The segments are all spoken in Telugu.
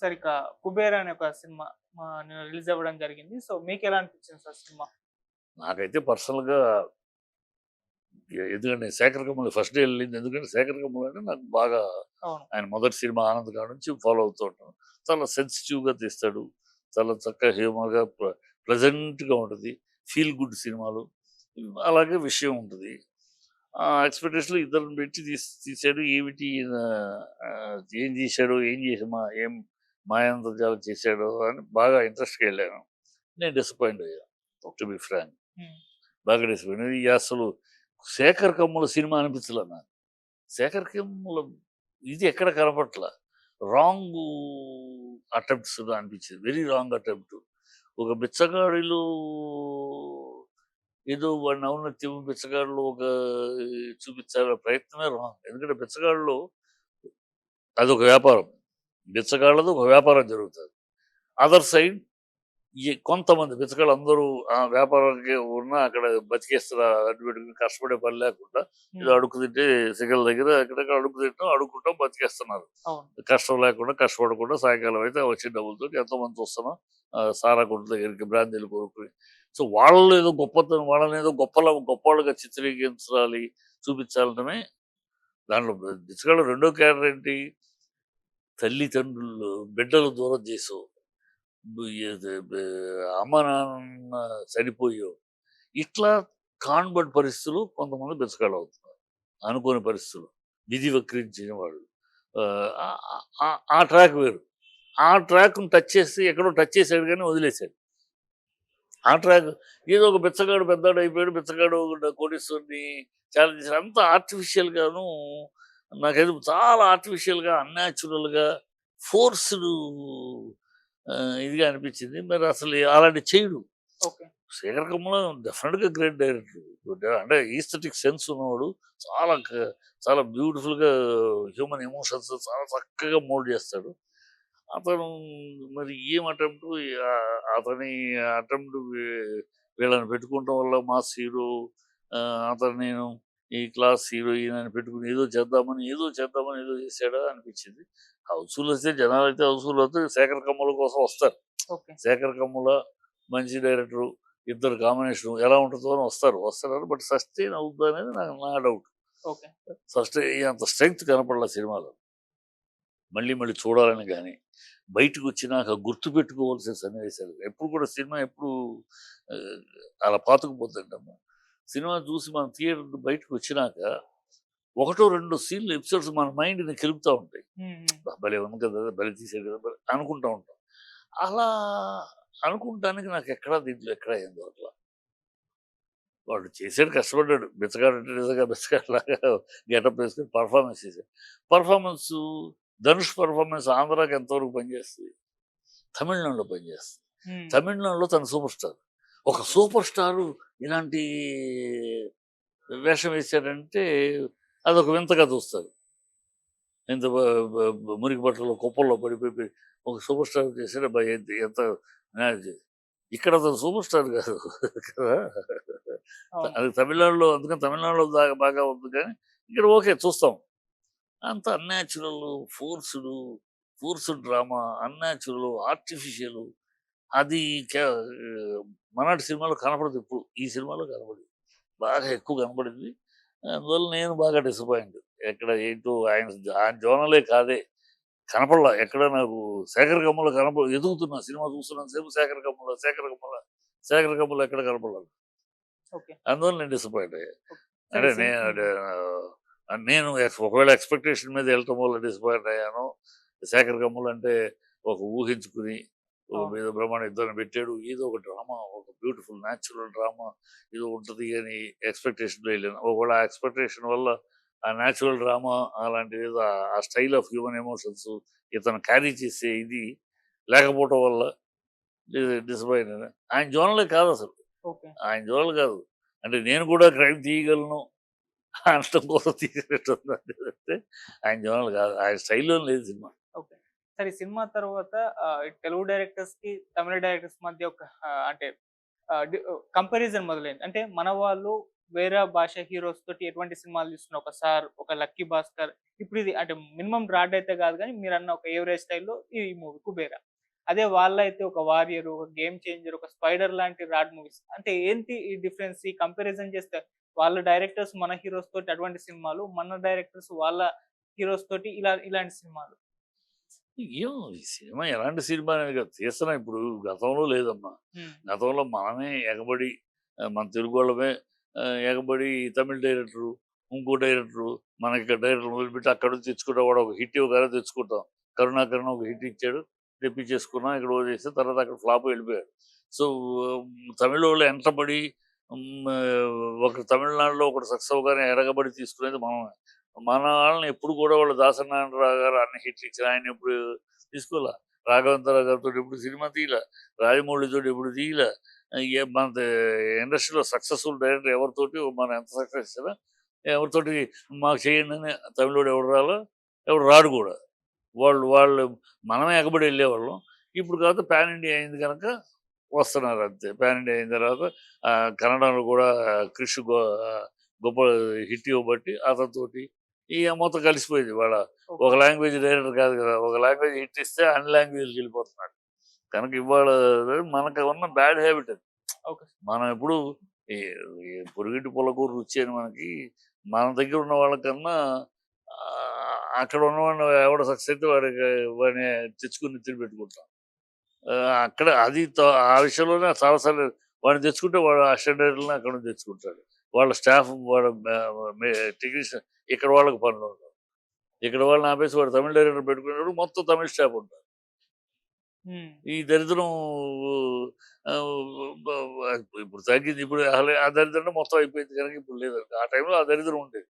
సార్ ఇక కుబేర్ అనే ఒక సినిమా రిలీజ్ అవ్వడం జరిగింది. సో మీకు ఎలా అనిపించింది సార్ సినిమా? నాకైతే పర్సనల్గా ఎందుకంటే శేఖర్ కమల్ ఫస్ట్ డే వెళ్ళింది. ఎందుకంటే శేఖర్ కమల్ అంటే నాకు బాగా ఆయన మొదటి సినిమా ఆనంద్ కాడ నుంచి ఫాలో అవుతూ ఉంటాను చాలా సెన్సిటివ్గా తీస్తాడు. చాలా చక్కగా హ్యూమర్గా ప్లెజెంట్గా ఉంటుంది. ఫీల్ గుడ్ సినిమాలు. అలాగే విషయం ఉంటుంది. ఆ ఎక్స్పెక్టేషన్లో ఇద్దరిని పెట్టి తీసి తీసాడు. ఏమిటి? ఏం చేశాడు ఏం చేసి మా ఏం మాయాంతర్జాలం చేశాడు అని బాగా ఇంట్రెస్ట్గా వెళ్ళాను. నేను డిసప్పాయింట్ అయ్యాను టు బి ఫ్రాంక్. బాగా డిసప్పాయింట్ ఇది అసలు శేఖర్ కమ్ముల సినిమా అనిపించలే నాకు. శేఖర్ కమ్ముల ఇది ఎక్కడ కనపట్ల రాంగ్ అటెంప్ట్స్ అనిపించింది. వెరీ రాంగ్ అటెంప్ట్ ఒక బిచ్చగాడిలో ఏదో వాడిని ఔన్నత్యం బిచ్చగాడిలో ఒక చూపించాలనే ప్రయత్నమే రాంగ్ ఎందుకంటే బిచ్చగాడిలో అదొక వ్యాపారం. బిచ్చగాళ్ళది ఒక వ్యాపారం జరుగుతుంది. అదర్ సైడ్ ఈ కొంతమంది బిచ్చగాళ్ళు అందరూ ఆ వ్యాపారానికి ఉన్న అక్కడ బతికేస్తారు అడ్డు పెట్టుకుని కష్టపడే పని లేకుండా ఇది అడుగు తింటే సిగల దగ్గర ఎక్కడెక్కడ అడుగు తింటాం అడుక్కుంటాం బతికేస్తున్నారు. కష్టం లేకుండా కష్టపడకుండా సాయంకాలం అయితే వచ్చే డబ్బులతో ఎంతో మంది వస్తున్నాం సారా కొట్టు దగ్గరికి బ్రాందీలు కొనుక్కుని. సో వాళ్ళు ఏదో గొప్పతనం వాళ్ళని ఏదో గొప్పలా గొప్పవాళ్ళుగా చిత్రీకరించాలి చూపించాలనే దాంట్లో బిచ్చగాళ్ళు రెండో క్యారెక్టర్ ఏంటి? తల్లిదండ్రులు బిడ్డలు దూరం చేసావు అమ్మ నాన్న చనిపోయావు ఇట్లా కాన్బర్ట్ పరిస్థితులు కొంతమంది బిచ్చగాళ్ళు అవుతున్నారు అనుకోని పరిస్థితులు. విధి వక్రించిన వాళ్ళు. ఆ, ఆ ట్రాక్ వేరు. ఆ ట్రాక్ను టచ్ చేసి ఎక్కడో టచ్ చేశాడు కానీ వదిలేశాడు. ఆ ట్రాక్ ఏదో ఒక బిచ్చగాడు పెద్దాడు అయిపోయాడు బిచ్చగాడు కోటేశ్వరిని ఛాలెంజ్ చేశాడు. అంత ఆర్టిఫిషియల్ నాకైతే చాలా ఆర్టిఫిషియల్గా అన్యాచురల్గా ఫోర్స్డ్ ఇదిగా అనిపించింది. మరి అసలు అలాంటి చేయడు శేఖర్ కమ్మ డెఫినెట్గా గ్రేట్ డైరెక్టర్. అంటే ఈస్థెటిక్ సెన్స్ ఉన్నవాడు. చాలా చాలా బ్యూటిఫుల్గా హ్యూమన్ ఎమోషన్స్ చాలా చక్కగా మోల్డ్ చేస్తాడు. అతను మరి ఏం అటెంప్ట్ అతని అటెంప్ట్ వీళ్ళని పెట్టుకోవటం వల్ల మాస్ హీరో అతను నేను ఈ క్లాస్ హీరోయిన్ అని పెట్టుకుని ఏదో చేద్దామని ఏదో చేద్దామని ఏదో చేశాడా అనిపించింది. హౌస్ఫుల్ వస్తే జనాలు అయితే హౌస్ఫుల్ వస్తే శేఖర్ కమ్ముల కోసం వస్తారు. శేఖర్ కమ్ముల మంచి డైరెక్టర్ ఇద్దరు కాంబినేషన్ ఎలా ఉంటుందో అని వస్తారు. వస్తారు బట్ సస్టైన్ అవుతుంది అనేది నాకు నా డౌట్. సస్టైన్ అంత స్ట్రెంగ్త్ కనపడాల సినిమాలో. మళ్ళీ మళ్ళీ చూడాలని కానీ బయటకు వచ్చినాక గుర్తు పెట్టుకోవాల్సిన సన్నివేశాలు. ఎప్పుడు కూడా సినిమా ఎప్పుడు అలా పాతుకుపోతుంటమ్మా సినిమా చూసి మన థియేటర్ బయటకు వచ్చినాక ఒకటో రెండు సీన్లు ఎపిసోడ్స్ మన మైండ్ని కెలుపుతూ ఉంటాయి. "బా, భలే ఉంది కదా భలే తీసాడు కదా భలే" అనుకుంటా ఉంటాం. అలా అనుకుంటానికి నాకు ఎక్కడా దీంట్లో ఎక్కడా ఏందో అట్లా వాడు చేసాడు కష్టపడ్డాడు. బిచ్చగాడు అంటే నిజంగా బిచ్చగాడులాగా గెటప్ వేసుకుని పర్ఫార్మెన్స్ చేశాడు. పర్ఫార్మెన్స్ ధనుష్ పర్ఫార్మెన్స్ ఆంధ్రాకి ఎంతవరకు పనిచేస్తుంది? తమిళనాడులో పనిచేస్తుంది. తమిళనాడులో తన సూపర్ స్టార్. ఒక సూపర్ స్టారు ఇలాంటి వేషం వేశాడంటే అదొక వింతగా బ- బ- మురికి బట్టలు కుప్పల్లో పడిపోయి ఒక సూపర్ స్టార్ చేశాడు అబ్బా ఎంత ఇక్కడ అతను సూపర్ స్టార్ కాదు కదా. అది తమిళనాడులో అందుకని తమిళనాడులో బాగా బాగా ఉంది కానీ ఇక్కడ ఓకే చూస్తాం. అంత unnatural forced forced drama unnatural artificial అది కే- మనాటి సినిమాలో కనపడదు ఇప్పుడు. ఈ సినిమాలో కనపడింది. బాగా ఎక్కువ కనపడింది. అందువల్ల నేను బాగా డిసప్పాయింట్. ఎక్కడ ఏంటో ఆయన ఆయన జోనలే కాదే. కనపడలా. ఎక్కడ నాకు శేఖర్ కమ్మలో కనపడ ఎదుగుతున్నా సినిమా చూస్తున్నాను సేపు శేఖర్ కమ్మల శేఖర్ కమ్మల శేఖర్ కమ్మల ఎక్కడ కనపడాలి అందువల్ల నేను డిసప్పాయింట్ అయ్యా. అంటే. నేను నేను ఒకవేళ ఎక్స్పెక్టేషన్ మీద వెళ్ళటం వల్ల డిసప్పాయింట్ అయ్యాను. శేఖర్ కమ్ములు అంటే ఒక ఊహించుకుని. మీద బ్రహ్మాండ ఇద్దరిని పెట్టాడు. ఏదో ఒక డ్రామా ఒక బ్యూటిఫుల్ న్యాచురల్ డ్రామా. ఇది ఉంటుంది అని ఎక్స్పెక్టేషన్ వెళ్ళాను ఒకవేళ ఆ ఎక్స్పెక్టేషన్ వల్ల ఆ న్యాచురల్ డ్రామా అలాంటి ఏదో ఆ- స్టైల్ ఆఫ్ హ్యూమన్ ఎమోషన్స్ ఇతను క్యారీ చేసే ఇది లేకపోవటం వల్ల డిసప్పాయింట్ ఆయన జోనలే కాదు అసలు. ఆయన జోనల్ కాదు. అంటే నేను కూడా క్రైమ్ తీయగలను అనడం కోసం తీసినట్టుంది అంటే ఆయన జోనల్ కాదు. ఆయన స్టైల్లో లేదు సినిమా. ఓకే. సరే ఈ సినిమా తర్వాత తెలుగు డైరెక్టర్స్కి తమిళ డైరెక్టర్స్ మధ్య ఒక అంటే కంపారిజన్ మొదలైంది. అంటే మన వాళ్ళు వేరే భాష హీరోస్ తోటి ఎటువంటి సినిమాలు తీస్తున్న ఒక సార్ ఒక లక్కీ భాస్కర్ ఇప్పుడు ఇది అంటే మినిమం రాడ్ అయితే కాదు కానీ మీరు అన్న ఒక ఏవరేజ్ స్టైల్లో ఈ మూవీ కుబేరా అదే వాళ్ళ అయితే ఒక వారియర్ ఒక గేమ్ చేంజర్ ఒక స్పైడర్ లాంటి రాడ్ మూవీస్. అంటే ఏంటి ఈ డిఫరెన్స్? ఈ కంపారిజన్ చేస్తే వాళ్ళ డైరెక్టర్స్ మన హీరోస్ తోటి అటువంటి సినిమాలు మన డైరెక్టర్స్ వాళ్ళ హీరోస్ తోటి ఇలా ఇలాంటి సినిమాలు. ఏం ఈ సినిమా ఎలాంటి సినిమా అనేది కాదు. తీస్తున్నాం. ఇప్పుడు గతంలో లేదమ్మా. గతంలో మనమే ఎగబడి మన తెలుగు వాళ్ళమే ఎగబడి తమిళ డైరెక్టరు ఇంకో డైరెక్టరు మనకి ఇక్కడ డైరెక్టర్ మొదలుపెట్టి అక్కడ నుంచి తెచ్చుకుంటాం వాడు ఒక హిట్ ఇవ్వగానే తెచ్చుకుంటాం. కరుణాకరణ ఒక హిట్ ఇచ్చాడు తెప్పించేసుకున్నాం ఇక్కడ చేస్తే తర్వాత అక్కడ ఫ్లాప్ వెళ్ళిపోయాడు. సో తమిళ వాళ్ళు ఎంటబడి ఒక తమిళనాడులో ఒకటి సక్సెస్ అవగానే ఎరగబడి తీసుకునేది మనమే. మన వాళ్ళని ఎప్పుడు కూడా వాళ్ళు దాసనారాయణరావు గారు అన్ని హిట్లు ఇచ్చిన ఆయన ఎప్పుడు తీసుకోలే. రాఘవేంద్రరావు గారితో ఎప్పుడు సినిమా తీయలే. రాజమౌళితో ఎప్పుడు తీయలే. మన ఇండస్ట్రీలో సక్సెస్ఫుల్ డైరెక్టర్ ఎవరితోటి మనం ఎంత సక్సెస్ ఇచ్చినా ఎవరితోటి మాకు చేయండి అని తమిళోడు ఎవడు రాలో ఎవడు రాడు కూడా. వాళ్ళు వాళ్ళు మనమే ఎగబడి వెళ్ళేవాళ్ళం. ఇప్పుడు కాదు పాన్ ఇండియా అయింది కనుక వస్తున్నారు అంతే. పాన్ ఇండియా అయిన తర్వాత ఆ, కన్నడలో కూడా క్రిష్ గో గొప్ప హిట్ ఇవ్వబట్టి అతనితోటి ఇక మొత్తం కలిసిపోయింది. వాళ్ళ ఒక లాంగ్వేజ్ డైరెక్టర్ కాదు కదా ఒక లాంగ్వేజ్ హిట్ ఇస్తే అన్ని లాంగ్వేజ్కి వెళ్ళిపోతున్నాడు. కనుక ఇవాళ మనకు ఉన్న బ్యాడ్ హ్యాబిట్ అది. మనం ఎప్పుడు ఈ ఈ పొరుగింటి పొలకూరు రుచి అని మనకి మన దగ్గర ఉన్న వాళ్ళకన్నా ఆ, అక్కడ ఉన్నవాడిని ఎవడ సక్సెస్ అయితే వాడికి వాడిని తెచ్చుకుని తిరిగి పెట్టుకుంటాం. ఆ, అక్కడ అది ఆ విషయంలోనే చాలాసార్లు వాడిని తెచ్చుకుంటే వాడు అసిస్టెంట్ని అక్కడ నుంచి తెచ్చుకుంటాడు. వాళ్ళ స్టాఫ్ వాళ్ళ టెక్నీషియన్ ఇక్కడ వాళ్ళకి పనులు ఉండవు. ఇక్కడ వాళ్ళని ఆపేసి వాడు తమిళ డైరెక్టర్ పెట్టుకున్నాడు మొత్తం తమిళ స్టాఫ్ ఉంటారు. ఈ దరిద్రం ఇప్పుడు తగ్గింది ఇప్పుడు ఆ దరిద్రం మొత్తం అయిపోయింది కనుక ఇప్పుడు లేదు. ఆ టైంలో ఆ దరిద్రం ఉండేది.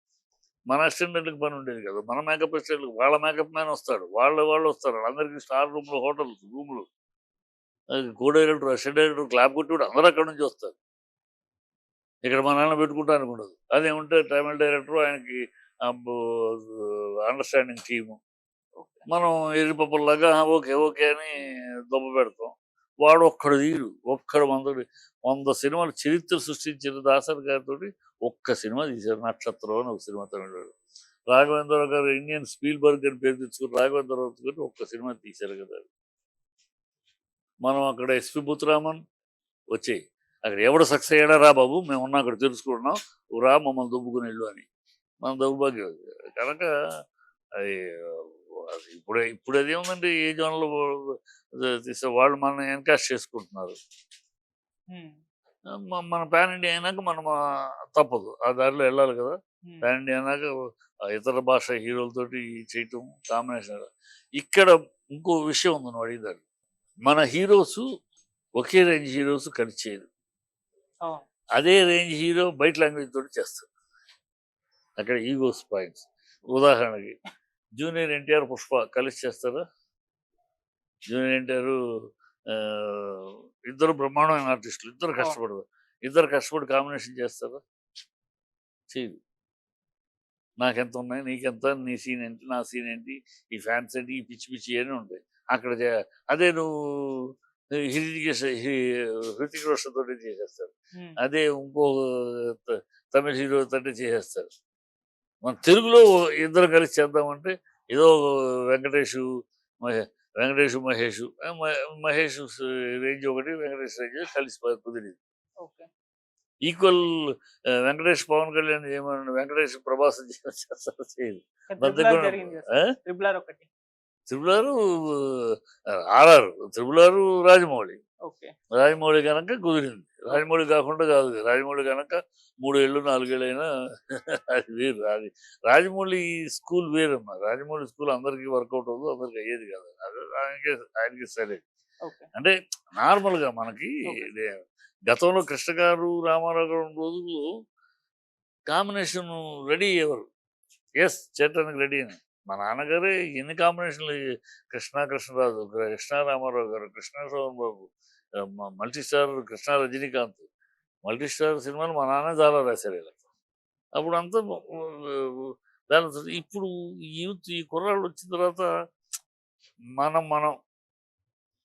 మన అసిస్టెంట్లకు పని ఉండేది కదా. మన మేకప్ అసిస్టెంట్లకు వాళ్ళ మేకప్ మ్యాన్ వస్తాడు. వాళ్ళ వాళ్ళు వస్తారు. అందరికీ స్టార్ రూమ్లు హోటల్స్ రూములు. Co director assistant director clap కొట్టి కూడా అందరూ అక్కడ నుంచి వస్తారు. ఇక్కడ మా నాన్న పెట్టుకుంటా అనుకున్నది అదేముంటే తమిళ డైరెక్టర్ ఆయనకి అండర్స్టాండింగ్ టీము. మనం ఎరిపప్పుల్లాగా ఓకే ఓకే అని దొబ్బ పెడతాం. వాడు ఒక్కడు తీరు ఒక్కడు మనతోటి వంద సినిమాలు చరిత్ర సృష్టించిన దాసరి గారితో ఒక్క సినిమా తీశారు. నక్షత్రం అని ఒక సినిమా తమిళనాడు రాఘవేంద్రరావు గారు ఇండియన్ స్పీల్ బర్గ్ అని పేరు తెచ్చుకుని రాఘవేంద్రరావు గారు ఒక్క సినిమా తీశారు కదా. మనం అక్కడ ఎస్పి బుత్రామన్ వచ్చాయి. అక్కడ ఎవడు సక్సెస్ అయ్యాడా రా బాబు మేము ఉన్నా అక్కడ తెలుసుకుంటున్నాం. రా మమ్మల్ని దుబ్బుకుని వెళ్ళు అని. మన దౌర్భాగ్యం. కనుక అది ఇప్పుడే ఇప్పుడు అది ఏముందంటే ఏ జోన్లో వాళ్ళు మన ఎన్కాస్ట్ చేసుకుంటున్నారు. మన పాన్ ఇండియా అయినాక మనం తప్పదు. ఆ దారిలో వెళ్ళాలి కదా. పాన్ ఇండియా అయినాక ఇతర భాష హీరోలతోటి చేయటం కాంబినేషన్ ఇక్కడ ఇంకో విషయం ఉంది నువ్వు అడిగిదారు మన హీరోస్ ఒకే రేంజ్ హీరోస్ కలిసి చేయరు. అదే రేంజ్ హీరో బయట లాంగ్వేజ్ తోటి చేస్తారు అక్కడ ఈగోస్ పాయింట్స్. ఉదాహరణకి junior N T R Pushpa కలిసి చేస్తారా? జూనియర్ ఎన్టీఆర్ ఇద్దరు బ్రహ్మాండమైన ఆర్టిస్టులు ఇద్దరు కష్టపడరు. ఇద్దరు కష్టపడి కాంబినేషన్ చేస్తారా? చేయదు నాకెంత ఉన్నాయి? నీకెంత? నీ సీన్ ఏంటి? నా సీన్ ఏంటి? ఈ ఫ్యాన్స్ ఏంటి? ఈ పిచ్చి పిచ్చి అని ఉంటాయి. అక్కడ అదే నువ్వు హృతిక్ హృతిక్ రోషన్ తోటి చేసేస్తారు. అదే ఇంకో తమిళ హీరో తోటి చేసేస్తారు. మన తెలుగులో ఇద్దరు కలిసి చేద్దామంటే ఏదో వెంకటేష్ వెంకటేష్ మహేష్ మహేష్ రేంజ్ ఒకటి వెంకటేష్ రేంజ్ కలిసి కుదిరింది. ఈక్వల్ వెంకటేష్ పవన్ కళ్యాణ్ ఏమన్నా వెంకటేష్ ప్రభాస్ చేస్తారు చేయదు triple R R R triple R Rajamouli. Okay. Rajamouli కనుక కుదిరింది. రాజమౌళి కాకుండా కాదు రాజమౌళి కనుక మూడేళ్ళు నాలుగేళ్ళు అయినా అది వేరు. అది రాజమౌళి స్కూల్ వేరమ్మా. రాజమౌళి స్కూల్ అందరికీ వర్కౌట్ అవ్వదు అందరికి అయ్యేది కాదు. అది ఆయనకి ఆయనకి సరే అంటే నార్మల్గా మనకి గతంలో కృష్ణ గారు రామారావు గారు రోజుల్లో కాంబినేషన్ రెడీ అయ్యేవారు. ఎస్ చేయటానికి రెడీ అని. మా నాన్నగారే ఎన్ని కాంబినేషన్లు కృష్ణ కృష్ణరాజు కృష్ణ రామారావు గారు Krishna Sobhan Babu multi star Krishna Rajinikanth multi star సినిమాలు మా నాన్న చాలా రాశారు ఇలా. అప్పుడు అంతా బ్యాలెన్స్ ఇప్పుడు యూత్ ఈ కుర్రాళ్ళు వచ్చిన తర్వాత మనం మనం